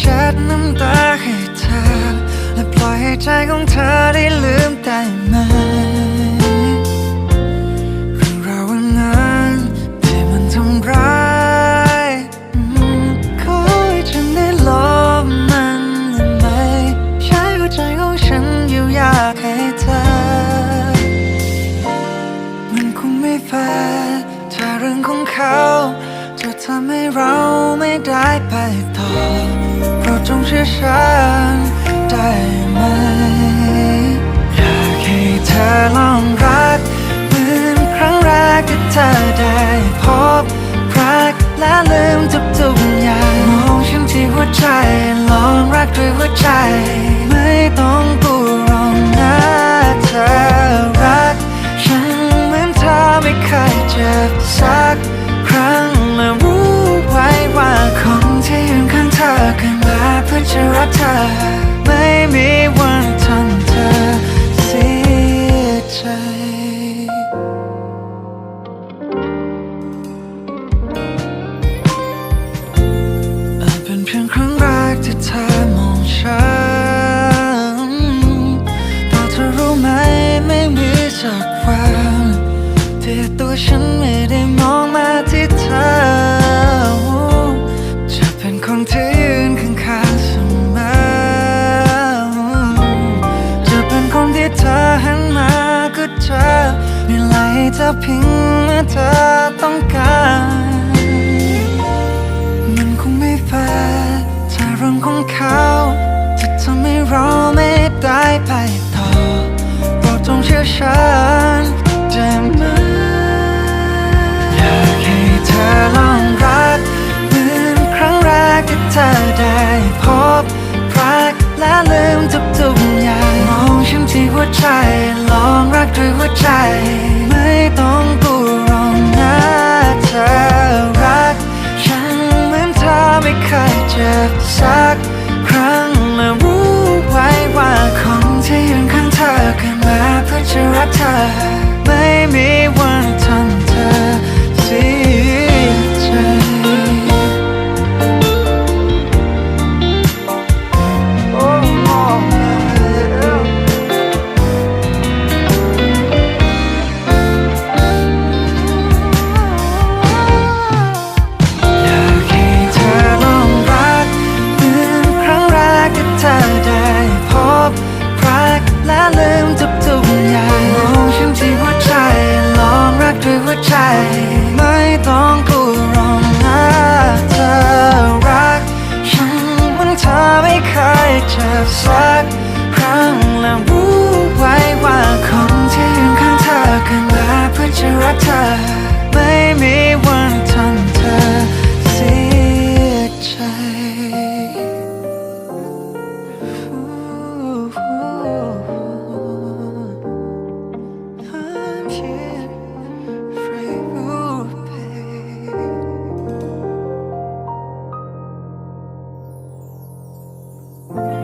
เช็ดน้ำตาให้เธอ และปล่อยให้ใจของเธอได้ลืมได้ไหมเรื่องราววันนั้นที่มันทำร้ายขอให้ฉันได้ลบมันได้ไหม ใช้หัวใจของฉันอยู่ยากให้เธอ มันคงไม่แฟถ้าเรื่องของเขาจะทำให้เราไม่ได้ไปต่อ โปรดจงเชื่อฉันได้ไหม อยากให้เธอลองรักเหมือนครั้งแรกที่เธอได้ื่อจะรักเธอ ไม่มีวันทำเธอเสียใจอาจเป็นเพียงครั้งแรกที่เธอ ไม่ไหลเธอพิงเมื่อเธอต้องการ มันคงไม่แฟร์ถ้าเรื่องของเขาจะทำให้เราไม่ได้ไปต่อโปรดจงเชื่อฉันได้ไหมอยากให้เธอลองรักเหมือนครั้งแรกที่เธอได้พบรักและลืมทุกๆอย่างมองฉันที่หัวใจ ลอ ใจ ไม่ต้องกูรองนะเธอรักฉันมันเธอไม่เคยเจอสักครั้งและรู้ไว้ว่าคนที่ยืนข้างเธอเกิดมาเพื่อจะรักเธอ ไม่มีวันทำเธอ Bye.